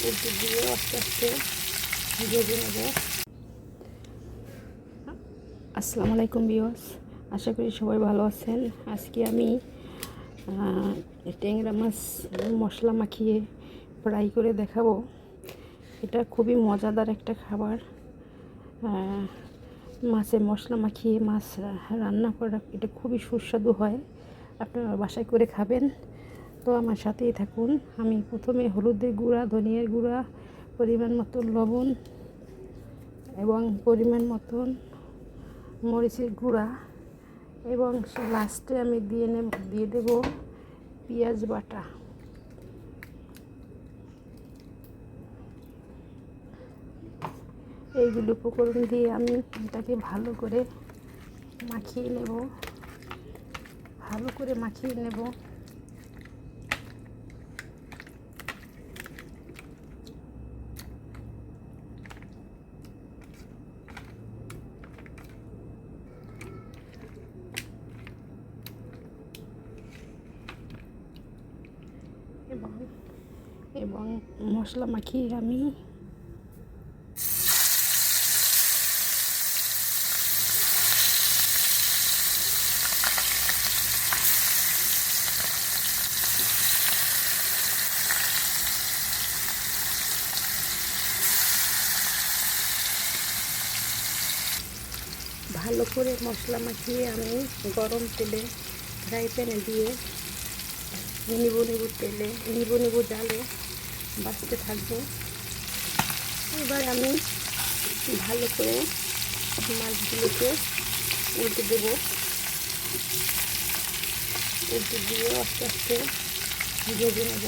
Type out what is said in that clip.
দিয়ে আস্তে আস্তে ভেজে নেব। আসসালামু আলাইকুম বিওস আশা করি সবাই ভালো আছেন। আজকে আমি ট্যাংরা মাছ মশলা মাখিয়ে ফ্রাই করে দেখাবো। এটা খুবই মজাদার একটা খাবার। মাছে মশলা মাখিয়ে মাছ রান্না করা, এটা খুবই সুস্বাদু হয়। আপনারা বাসায় করে খাবেন। তো আমার সাথেই থাকুন। আমি প্রথমে হলুদের গুঁড়া, ধনিয়ার গুঁড়া, পরিমাণ মতন লবণ এবং পরিমাণ মতন মরিচের গুঁড়া এবং লাস্টে আমি দিয়ে নেব, দিয়ে দেব পেঁয়াজ বাটা। এইগুলো উপকরণ দিয়ে আমি এটাকে ভালো করে মাখিয়ে নেব। ভালো করে মাখিয়ে নেব। এবং এবং মশলা মাখিয়ে আমি ভালো করে মশলা মাখিয়ে আমি গরম তেলে ফ্রাই প্যানে দিয়ে নিবু নিবু তেলে নিবু নিবু জালে বাঁচতে থাকব। এবার আমি ভালো করে মাছগুলোকে উল্টে দেবো। উল্টে দিয়ে আস্তে আস্তে ভেজে নেব।